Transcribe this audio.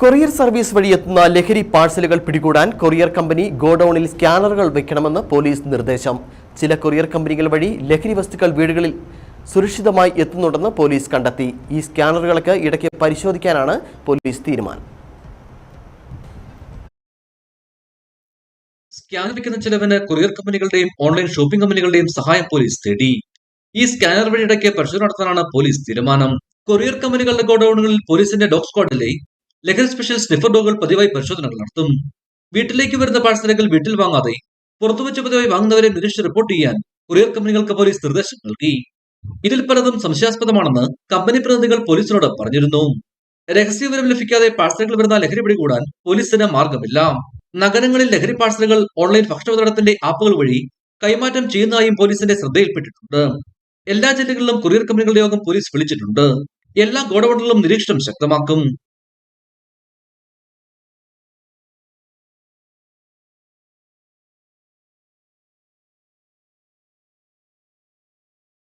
Courier service വഴി എത്തുന്ന ലഹരി പാഴ്സലുകൾ പിടികൂടാൻ കൊറിയർ കമ്പനി ഗോഡൌണിൽ സ്കാനറുകൾ വെക്കണമെന്ന് പോലീസ് നിർദ്ദേശം. ചില കൊറിയർ കമ്പനികൾ വഴി ലഹരി വസ്തുക്കൾ വീടുകളിൽ സുരക്ഷിതമായി എത്തുന്നുണ്ടെന്ന് പോലീസ് കണ്ടെത്തി. ഈ സ്കാനറുകൾക്ക് ഇടയ്ക്ക് പരിശോധിക്കാനാണ് പോലീസ് തീരുമാനം. സ്കാൻ വയ്ക്കുന്ന ചിലവിന് കൊറിയർ കമ്പനികളുടെയും ഓൺലൈൻ ഷോപ്പിംഗ് കമ്പനികളുടെയും സഹായം പോലീസ് തേടി. ഈ സ്കാനർ വഴി ഇടയ്ക്ക് പരിശോധന നടത്താനാണ് പോലീസ് തീരുമാനം. കൊറിയർ കമ്പനികളുടെ ഗോഡൌണുകളിൽ പോലീസിന്റെ ഡോഗ് സ്ക്വാഡിലെ ലഹരി സ്പെഷ്യൽ സ്നിഫർ ഡോഗുകൾ പതിവായി പരിശോധനകൾ നടത്തും. വീട്ടിലേക്ക് വരുന്ന പാഴ്സലുകൾ വീട്ടിൽ വാങ്ങാതെ പുറത്തുവച്ച് പതിവായി വാങ്ങുന്നവരെ നിരീക്ഷിച്ച് റിപ്പോർട്ട് ചെയ്യാൻ കൊറിയർ കമ്പനികൾക്ക് പോലീസ് നിർദ്ദേശം നൽകി. ഇതിൽ പലതും സംശയാസ്പദമാണെന്ന് കമ്പനി പ്രതിനിധികൾ പോലീസിനോട് പറഞ്ഞിരുന്നു. രഹസ്യവിവരം ലഭിക്കാതെ പാഴ്സലുകൾ വരുന്ന ലഹരി പിടികൂടാൻ പോലീസിന് മാർഗമില്ല. നഗരങ്ങളിൽ ലഹരി പാഴ്സലുകൾ ഓൺലൈൻ ഭക്ഷണവിതരണത്തിന്റെ ആപ്പുകൾ വഴി കൈമാറ്റം ചെയ്യുന്നതായും പോലീസിന്റെ ശ്രദ്ധയിൽപ്പെട്ടിട്ടുണ്ട്. എല്ലാ ജില്ലകളിലും കൊറിയർ കമ്പനികളുടെ യോഗം പോലീസ് വിളിച്ചിട്ടുണ്ട്. എല്ലാ ഗോഡൌണുകളിലും നിരീക്ഷണം ശക്തമാക്കും.